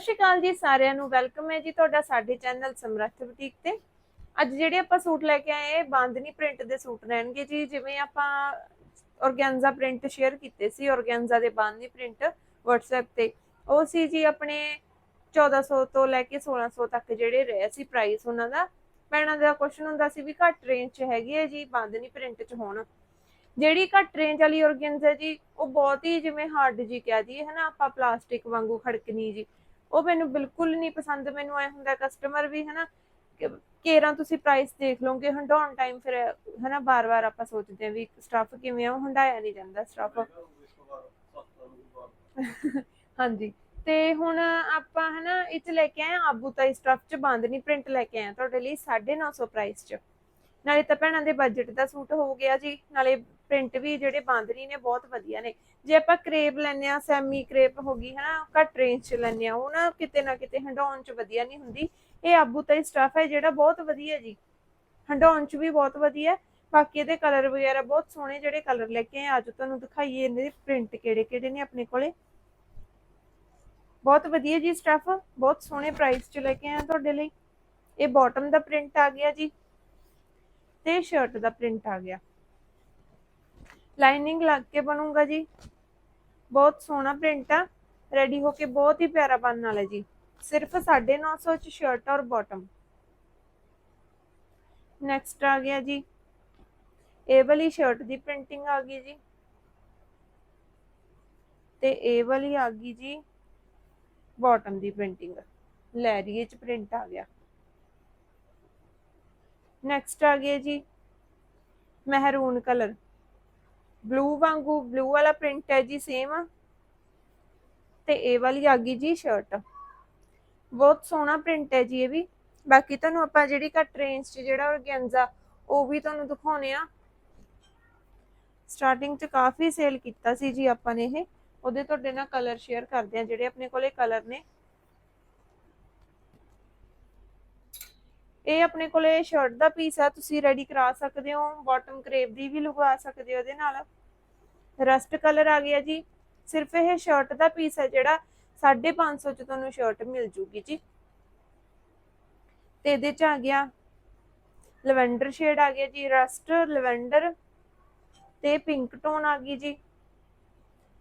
ਸ਼੍ਰੀ ਅਕਾਲ ਜੀ ਸਾਰਿਆਂ ਨੂੰ। ਵੈਲਕਮ ਹੈ ਜੀ ਤੁਹਾਡਾ ਸਾਡੇ ਚੈਨਲ ਸਮਰੱਥ ਬੁਟੀਕ ਤੇ। ਅੱਜ ਜਿਹੜੇ ਆਪਾਂ ਸੂਟ ਲੈ ਕੇ ਆਏ, ਬਾਂਦਨੀ ਪ੍ਰਿੰਟ ਦੇ ਸੂਟ ਰਹਿਣਗੇ ਜੀ। ਜਿਵੇਂ ਆਪਾਂ ਔਰਗੈਂਜ਼ਾ ਪ੍ਰਿੰਟ ਸ਼ੇਅਰ ਕੀਤੇ ਸੀ ਔਰਗੈਂਜ਼ਾ ਦੇ ਬਾਂਦਨੀ ਪ੍ਰਿੰਟ WhatsApp ਤੇ। ਉਹ ਸੀ ਜੀ ਆਪਣੇ 1400 ਤੋਂ ਲੈ ਕੇ 1600 ਤੱਕ ਜਿਹੜੇ ਰਹੇ ਸੀ ਪ੍ਰਾਈਸ ਉਹਨਾਂ ਦਾ। ਭੈਣਾਂ ਦਾ ਕੁਐਸਚਨ ਹੁੰਦਾ ਸੀ ਵੀ ਘੱਟ ਰੇਂਜ 'ਚ ਹੈਗੀ ਹੈ ਜੀ ਬਾਂਦਨੀ ਪ੍ਰਿੰਟ 'ਚ ਹੋਣ। ਜਿਹੜੀ ਘੱਟ ਰੇਂਜ ਵਾਲੀ ਔਰਗੈਂਜ਼ਾ ਜੀ, ਉਹ ਬਹੁਤ ਹੀ ਜਿਵੇਂ ਹਾਰਡ ਜੀ ਕਹਿ ਦਈਏ, ਹਨਾ, ਆਪਾਂ ਪਲਾਸਟਿਕ ਵਾਂਗੂ ਖੜਕਣੀ ਜੀ। ਉਹ ਮੈਨੂੰ ਬਿਲਕੁਲ ਨਹੀਂ ਪਸੰਦ। ਮੈਨੂੰ ਐ ਹੁੰਦਾ ਕਸਟਮਰ ਵੀ ਹਨਾ ਕੇਰਾਂ ਤੁਸੀਂ ਪ੍ਰਾਈਸ ਦੇਖ ਲਓਗੇ ਹੰਡਾਉਣ ਟਾਈਮ ਫਿਰ, ਹਨਾ ਬਾਰ-ਬਾਰ ਆਪਾਂ ਸੋਚਦੇ ਆ ਵੀ ਸਟਫ ਕਿਵੇਂ ਆ ਹੰਡਾਇਆ ਨਹੀਂ ਜਾਂਦਾ ਸਟਫ ਹਾਂਜੀ, ਤੇ ਹੁਣ ਆਪਾਂ ਹਨਾ, ਇਹ ਚ ਲੈ ਕੇ ਆਏ ਆਬੂ ਤਾਈ ਸਟਫ ਚ, ਬਾਂਦਨੀ ਪ੍ਰਿੰਟ ਲੈ ਕੇ ਆਏ ਤੁਹਾਡੇ ਲਈ 950 ਪ੍ਰਾਈਸ ਚ। ਨਾਲੇ ਤਾਂ ਭੈਣਾਂ ਦੇ ਬਜਟ ਦਾ ਸੂਟ ਹੋ ਗਿਆ ਜੀ, ਨਾਲੇ ਪ੍ਰਿੰਟ ਵੀ ਜਿਹੜੇ ਬਾਂਦਨੀ ਨੇ, ਬਹੁਤ ਵਧੀਆ ਨੇ। ਜੇ ਆਪਾਂ ਕਰੇਪ ਲੈਨੇ ਆ ਸੈਮੀ ਕਰੇਪ ਹੋ ਗਈ, ਹਨਾ, ਘੱਟ ਰੇਂਜ ਚ ਲੈਨੇ ਆ ਉਹ ਨਾ ਕਿਤੇ ਨਾ ਕਿਤੇ ਹੰਡਾਉਣ ਚ ਵਧੀਆ ਨਹੀਂ ਹੁੰਦੀ। ਇਹ ਆਬੂ ਸਟਫ ਹੈ, ਜਿਹੜਾ ਬਹੁਤ ਵਧੀਆ ਜੀ। ਹੰਡਾਉਣ ਚ ਵੀ ਬਹੁਤ ਵਧੀਆ। ਬਾਕੀ ਇਹਦੇ ਕਲਰ ਵਗੈਰਾ ਬਹੁਤ ਸੋਹਣੇ ਜਿਹੜੇ ਕਲਰ ਲੈ ਕੇ ਆਏ ਅੱਜ ਤੁਹਾਨੂੰ ਦਿਖਾਈਏ ਇਹਦੇ ਪ੍ਰਿੰਟ ਕਿਹੜੇ ਕਿਹੜੇ ਨੇ ਆਪਣੇ ਕੋਲੇ। ਬਹੁਤ ਵਧੀਆ ਜੀ ਸਟਫ ਬਹੁਤ ਸੋਹਣੇ ਪ੍ਰਾਈਸ ਚ ਲੈ ਕੇ ਆਏ ਤੁਹਾਡੇ ਲਈ। ਇਹ ਬਾਟਮ ਦਾ ਪ੍ਰਿੰਟ ਆ ਗਿਆ ਜੀ। ਤੇ ਸ਼ਰਟ ਦਾ ਪ੍ਰਿੰਟ ਆ ਗਿਆ। ਲਾਈਨਿੰਗ ਲੱਗ ਕੇ ਬਣੂਗਾ ਜੀ। ਬਹੁਤ ਸੋਹਣਾ ਪ੍ਰਿੰਟ ਆ। ਰੈਡੀ ਹੋ ਕੇ ਬਹੁਤ ਹੀ ਪਿਆਰਾ ਬਣਨ ਵਾਲਾ ਜੀ। ਸਿਰਫ 950 ਚ ਸ਼ਰਟ ਔਰ ਬਾਟਮ ਨੈਕਸਟ ਆ ਗਿਆ ਜੀ। ਇਹ ਵਾਲੀ ਸ਼ਰਟ ਦੀ ਪ੍ਰਿੰਟਿੰਗ ਆ ਗਈ ਜੀ। ਤੇ ਇਹ ਵਾਲੀ ਆ ਗਈ ਜੀ ਬਾਟਮ ਦੀ ਪ੍ਰਿੰਟਿੰਗ ਲੈਰੀਏ ਚ ਪ੍ਰਿੰਟ ਆ ਗਿਆ। ਨੈਕਸਟ ਆ ਗਿਆ ਜੀ। ਮਹਿਰੂਨ ਕਲਰ ਬਲੂ ਵਾਂਗੂ ਬਲੂ ਵਾਲਾ ਪ੍ਰਿੰਟ ਹੈ ਜੀ ਸੇਮ ਤੇ ਇਹ ਵਾਲੀ ਆ ਗਈ ਜੀ ਸ਼ਰਟ ਬਹੁਤ ਸੋਹਣਾ ਪ੍ਰਿੰਟ ਹੈ ਜੀ ਇਹ ਵੀ। ਬਾਕੀ ਤੁਹਾਨੂੰ ਆਪਾਂ ਜਿਹੜੀ ਘੱਟ ਰੇਂਜ 'ਚ ਜਿਹੜਾ ਔਰਗੈਂਜ਼ਾ ਉਹ ਵੀ ਤੁਹਾਨੂੰ ਦਿਖਾਉਣੇ ਆ। ਸਟਾਰਟਿੰਗ 'ਚ ਕਾਫੀ ਸੇਲ ਕੀਤਾ ਸੀ ਜੀ ਆਪਾਂ ਨੇ ਇਹ। ਉਹਦੇ ਤੁਹਾਡੇ ਨਾਲ ਕਲਰ ਸ਼ੇਅਰ ਕਰਦੇ ਆ, ਜਿਹੜੇ ਆਪਣੇ ਕੋਲੇ ਕਲਰ ਨੇ। ਇਹ ਆਪਣੇ ਕੋਲੇ ਸ਼ਰਟ ਦਾ ਪੀਸ ਹੈ ਤੁਸੀਂ ਰੈਡੀ ਕਰਾ ਸਕਦੇ ਹੋ ਬਾਟਮ ਕਰੇਪ ਦੀ ਵੀ ਲਗਵਾ ਸਕਦੇ ਹੋ ਇਹਦੇ ਨਾਲ। ਰਸਟ ਕਲਰ ਆ ਗਿਆ ਜੀ। ਸਿਰਫ ਇਹ ਸ਼ਰਟ ਦਾ ਪੀਸ ਹੈ ਜਿਹੜਾ 550 ਚ ਤੁਹਾਨੂੰ ਸ਼ਰਟ ਮਿਲ ਜੂਗੀ ਜੀ। ਤੇ ਇਹਦੇ ਚ ਆ ਗਿਆ ਲਵੈਂਡਰ ਸ਼ੇਡ ਆ ਗਿਆ ਜੀ ਰਸਟ ਲਵੈਂਡਰ ਤੇ ਪਿੰਕ ਟੋਨ ਆ ਗਈ ਜੀ।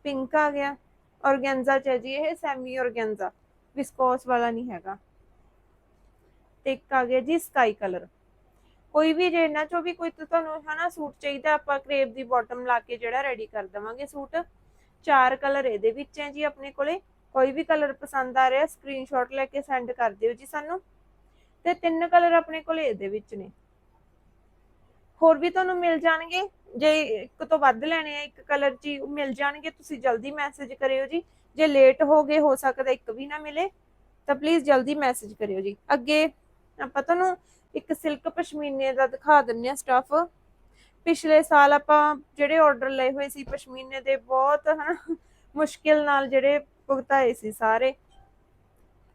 ਪਿੰਕ ਆ ਗਿਆ। ਔਰਗੈਂਜ਼ਾ ਚ ਹੈ ਜੀ, ਇਹ ਸੈਮੀ ਔਰਗੈਂਜ਼ਾ ਵਿਸਕੋਸ ਵਾਲਾ ਨਹੀਂ ਹੈਗਾ। ਤੇ ਇੱਕ ਆ ਗਿਆ ਜੀ ਸਕਾਈ ਕਲਰ ਕੋਈ ਵੀ ਜੇ ਇਹਨਾਂ ਚੋਂ ਵੀ ਕੋਈ ਤੁਹਾਨੂੰ ਹਨਾ ਸੂਟ ਚਾਹੀਦਾ, ਆਪਾਂ ਕਰੇਪ ਦੀ ਬਾਟਮ ਲਾ ਕੇ ਜਿਹੜਾ ਰੈਡੀ ਕਰ ਦਵਾਂਗੇ ਸੂਟ। ਚਾਰ ਕਲਰ ਇਹਦੇ ਵਿੱਚ ਹੈ ਜੀ ਆਪਣੇ ਕੋਲੇ। ਕੋਈ ਵੀ ਕਲਰ ਪਸੰਦ ਆ ਰਿਹਾ ਸਕਰੀਨਸ਼ਾਟ ਲੈ ਕੇ ਸੈਂਡ ਕਰ ਦਿਓ ਜੀ ਸਾਨੂੰ। ਤੇ ਤਿੰਨ ਕਲਰ ਆਪਣੇ ਕੋਲੇ ਇਹਦੇ ਵਿੱਚ ਨੇ। ਹੋਰ ਵੀ ਤੁਹਾਨੂੰ ਮਿਲ ਜਾਣਗੇ। ਜੇ ਇੱਕ ਤੋਂ ਵੱਧ ਲੈਣੇ ਆ ਇੱਕ ਕਲਰ 'ਚ ਮਿਲ ਜਾਣਗੇ। ਤੁਸੀਂ ਜਲਦੀ ਮੈਸੇਜ ਕਰਿਓ ਜੀ। ਜੇ ਲੇਟ ਹੋ ਗਏ, ਹੋ ਸਕਦਾ ਇੱਕ ਵੀ ਨਾ ਮਿਲੇ। ਤਾਂ ਪਲੀਜ਼ ਜਲਦੀ ਮੈਸੇਜ ਕਰਿਓ ਜੀ। ਅੱਗੇ ਆਪਾਂ ਤੁਹਾਨੂੰ ਇੱਕ ਸਿਲਕ ਪਸ਼ਮੀਨੇ ਦਾ ਦਿਖਾ ਦਿੰਨੇ ਆ ਸਟਫ ਪਿਛਲੇ ਸਾਲ ਆਪਾਂ ਜਿਹੜੇ ਆਰਡਰ ਲਏ ਹੋਏ ਸੀ ਪਸ਼ਮੀਨੇ ਦੇ, ਬਹੁਤ ਹਨਾ ਮੁਸ਼ਕਿਲ ਨਾਲ ਜਿਹੜੇ ਭੁਗਤਾਏ ਸੀ ਸਾਰੇ।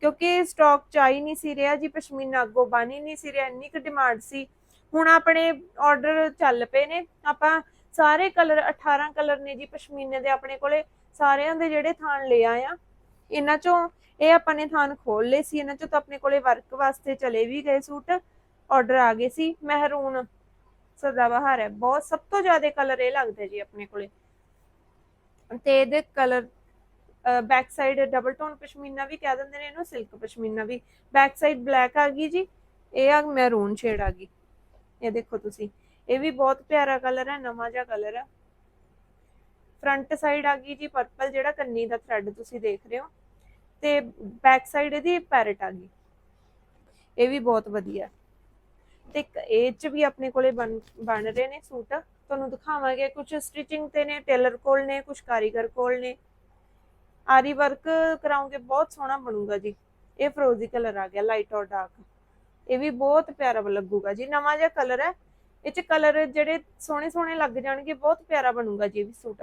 ਕਿਉਂਕਿ ਸਟਾਕ ਚ ਨਹੀਂ ਸੀ ਰਿਹਾ ਜੀ, ਪਸ਼ਮੀਨਾ ਅੱਗੋਂ ਬਣੀ ਨਹੀਂ ਸੀ ਰਿਹਾ, ਇੰਨੀ ਕੁ ਡਿਮਾਂਡ ਸੀ। ਹੁਣ ਆਪਣੇ ਆਰਡਰ ਚੱਲ ਪਏ ਨੇ। ਆਪਾਂ ਸਾਰੇ ਕਲਰ 18 ਕਲਰ ਨੇ ਜੀ ਪਸ਼ਮੀਨੇ ਦੇ ਆਪਣੇ ਕੋਲੇ। ਸਾਰਿਆਂ ਦੇ ਜਿਹੜੇ ਥਾਨ ਲੈ ਆਏ ਆ। ਇਹਨਾਂ ਚੋਂ ਇਹ ਆਪਾਂ ਨੇ ਥਾਨ ਖੋਲ ਲਏ ਸੀ, ਇਹਨਾਂ ਚੋਂ ਤਾਂ ਆਪਣੇ ਕੋਲੇ ਵਰਕ ਵਾਸਤੇ ਚਲੇ ਵੀ ਗਏ ਸੂਟ। ਆਰਡਰ ਆ ਗਏ ਸੀ। ਮਹਿਰੂਨ ਸਦਾਬਹਾਰ ਹੈ। ਬਹੁਤ, ਸਭ ਤੋਂ ਜ਼ਿਆਦਾ ਕਲਰ ਇਹ ਲੱਗਦਾ ਜੀ ਆਪਣੇ ਕੋਲੇ। ਤੇ ਇਹਦੇ colour back side double tone pashmina ਵੀ ਕਹਿ ਦਿੰਦੇ ਨੇ ਇਹਨੂੰ ਸਿਲਕ ਪਸ਼ਮੀਨਾ ਵੀ। ਬੈਕ ਸਾਈਡ ਬਲੈਕ ਆ ਗਈ ਜੀ। ਇਹ ਆ ਮੈਰੂਨ ਸ਼ੇਡ ਆ ਗਈ। ਇਹ ਦੇਖੋ ਤੁਸੀਂ। ਇਹ ਵੀ ਬਹੁਤ ਪਿਆਰਾ ਕਲਰ ਹੈ, ਨਵਾਂ ਜਿਹਾ ਕਲਰ ਹੈ ਫਰੰਟ ਸਾਈਡ ਆ ਗਈ ਜੀ ਪਰਪਲ ਜਿਹੜਾ ਕੰਨੀ ਦਾ ਥ੍ਰੈਡ ਤੁਸੀਂ ਦੇਖ ਰਹੇ ਹੋ। ਤੇ ਬੈਕ ਸਾਈਡ ਇਹਦੀ ਪੈਰਟ ਆ ਗਈ। ਇਹ ਵੀ ਬਹੁਤ ਵਧੀਆ। ਤੇ ਇਹ ਚ ਵੀ ਆਪਣੇ ਕੋਲੇ ਬਣ ਬਣ ਰਹੇ ਨੇ ਸੂਟ। ਤੁਹਾਨੂੰ ਦਿਖਾਵਾਂਗੇ ਕੁਝ ਸਟਿਚਿੰਗ ਤੇ ਨੇ ਟੇਲਰ ਕੋਲ ਨੇ ਕੁਝ ਕਾਰੀਗਰ ਕੋਲ ਨੇ। ਆਰੀ ਵਰਕ ਕਰਾਉਂਗੇ, ਬਹੁਤ ਸੋਹਣਾ ਬਣੂਗਾ ਜੀ। ਇਹ ਫਰੋਜ਼ੀ ਕਲਰ ਆ ਗਿਆ ਲਾਈਟ ਔਰ ਡਾਰਕ ਇਹ ਵੀ ਬਹੁਤ ਪਿਆਰਾ ਲੱਗੂਗਾ ਜੀ। ਨਵਾਂ ਜਿਹਾ ਕਲਰ ਹੈ। ਇਹ ਚ ਕਲਰ ਜਿਹੜੇ ਸੋਹਣੇ ਸੋਹਣੇ ਲੱਗ ਜਾਣਗੇ, ਬਹੁਤ ਪਿਆਰਾ ਬਣੂਗਾ ਜੀ ਇਹ ਵੀ ਸੂਟ।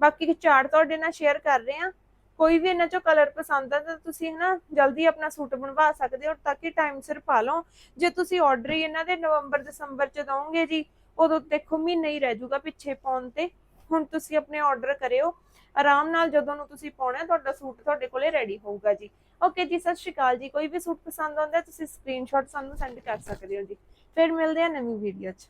ਬਾਕੀ ਚਾਰਟ ਤੁਹਾਡੇ ਨਾਲ ਸ਼ੇਅਰ ਕਰ ਰਹੇ ਆ ਕੋਈ ਵੀ ਇਹਨਾਂ ਚੋਂ ਕਲਰ ਪਸੰਦ ਆ ਤਾਂ ਤੁਸੀਂ ਹਨਾ ਜਲਦੀ ਆਪਣਾ ਸੂਟ ਬਣਵਾ ਸਕਦੇ ਹੋ ਤਾਂ ਕਿ ਟਾਈਮ ਸਿਰ ਪਾ ਲਓ। ਜੇ ਤੁਸੀਂ ਆਰਡਰ ਹੀ ਇਹਨਾਂ ਦੇ ਨਵੰਬਰ ਦਸੰਬਰ ਚ ਦਵੋਗੇ ਜੀ ਉਦੋਂ ਦੇਖੋ ਮਹੀਨਾ ਹੀ ਰਹਿ ਜਾਊਗਾ ਪਿੱਛੇ ਪਾਉਣ ਤੇ। ਹੁਣ ਤੁਸੀਂ ਆਪਣੇ ਆਰਡਰ ਕਰਿਓ। ਆਰਾਮ ਨਾਲ ਜਦੋਂ ਨੂੰ ਤੁਸੀਂ ਪਾਉਣਾ ਤੁਹਾਡਾ ਸੂਟ ਤੁਹਾਡੇ ਕੋਲੇ ਰੈਡੀ ਹੋਊਗਾ ਜੀ। ਓਕੇ ਜੀ ਸਤਿ ਸ਼੍ਰੀ ਅਕਾਲ ਜੀ। ਕੋਈ ਵੀ ਸੂਟ ਪਸੰਦ ਆਉਂਦਾ ਹੈ, ਤੁਸੀਂ ਸਕਰੀਨਸ਼ਾਟ ਸਾਨੂੰ ਸੈਂਡ ਕਰ ਸਕਦੇ ਹੋ ਜੀ। ਫਿਰ ਮਿਲਦੇ ਆ ਨਵੀਂ ਵੀਡੀਓ 'ਚ।